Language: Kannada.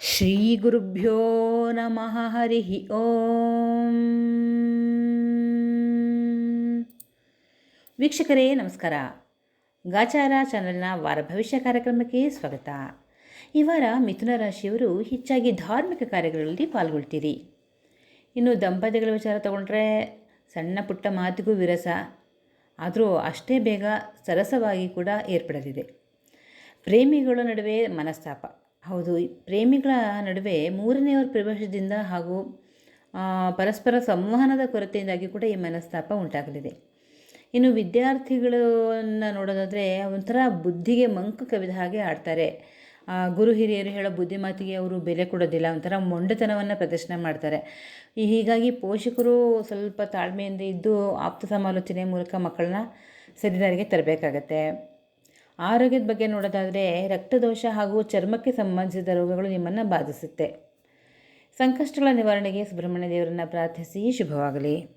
ಶ್ರೀಗುರುಭ್ಯೋ ನಮಃ ಹರಿ ಓಂ. ವೀಕ್ಷಕರೇ, ನಮಸ್ಕಾರ. ಗಾಚಾರ ಚಾನೆಲ್ನ ವಾರ ಭವಿಷ್ಯ ಕಾರ್ಯಕ್ರಮಕ್ಕೆ ಸ್ವಾಗತ. ಈ ವಾರ ಮಿಥುನ ರಾಶಿಯವರು ಹೆಚ್ಚಾಗಿ ಧಾರ್ಮಿಕ ಕಾರ್ಯಗಳಲ್ಲಿ ಪಾಲ್ಗೊಳ್ತೀರಿ. ಇನ್ನು ದಂಪತಿಗಳ ವಿಚಾರ ತಗೊಂಡ್ರೆ ಸಣ್ಣ ಪುಟ್ಟ ಮಾತಿಗೂ ವಿರಸ. ಆದರೂ ಅಷ್ಟೇ ಬೇಗ ಸರಸವಾಗಿ ಕೂಡ ಏರ್ಪಡಲಿದೆ. ಪ್ರೇಮಿಗಳ ನಡುವೆ ಮನಸ್ತಾಪ. ಹೌದು. ಪ್ರೇಮಿಗಳ ನಡುವೆ ಮೂರನೆಯವರ ಪ್ರವೇಶದಿಂದ ಹಾಗೂ ಪರಸ್ಪರ ಸಂವಹನದ ಕೊರತೆಯಿಂದಾಗಿ ಕೂಡ ಈ ಮನಸ್ತಾಪ ಉಂಟಾಗಲಿದೆ. ಇನ್ನು ವಿದ್ಯಾರ್ಥಿಗಳನ್ನು ನೋಡೋದಾದರೆ ಒಂಥರ ಬುದ್ಧಿಗೆ ಮಂಕು ಕವಿದ ಹಾಗೆ ಆಡ್ತಾರೆ. ಗುರು ಹಿರಿಯರು ಹೇಳೋ ಬುದ್ಧಿಮಾತಿಗೆ ಅವರು ಬೆಲೆ ಕೊಡೋದಿಲ್ಲ, ಒಂಥರ ಮೊಂಡತನವನ್ನು ಪ್ರದರ್ಶನ ಮಾಡ್ತಾರೆ. ಹೀಗಾಗಿ ಪೋಷಕರು ಸ್ವಲ್ಪ ತಾಳ್ಮೆಯಿಂದ ಇದ್ದು ಆಪ್ತ ಸಮಾಲೋಚನೆ ಮೂಲಕ ಮಕ್ಕಳನ್ನ ಸರಿದಾರಿಗೆ ತರಬೇಕಾಗತ್ತೆ. ಆರೋಗ್ಯದ ಬಗ್ಗೆ ನೋಡೋದಾದರೆ ರಕ್ತದೋಷ ಹಾಗೂ ಚರ್ಮಕ್ಕೆ ಸಂಬಂಧಿಸಿದ ರೋಗಗಳು ನಿಮ್ಮನ್ನು ಬಾಧಿಸುತ್ತೆ. ಸಂಕಷ್ಟಗಳ ನಿವಾರಣೆಗೆ ಸುಬ್ರಹ್ಮಣ್ಯ ದೇವರನ್ನು ಪ್ರಾರ್ಥಿಸಿ ಶುಭವಾಗಲಿ.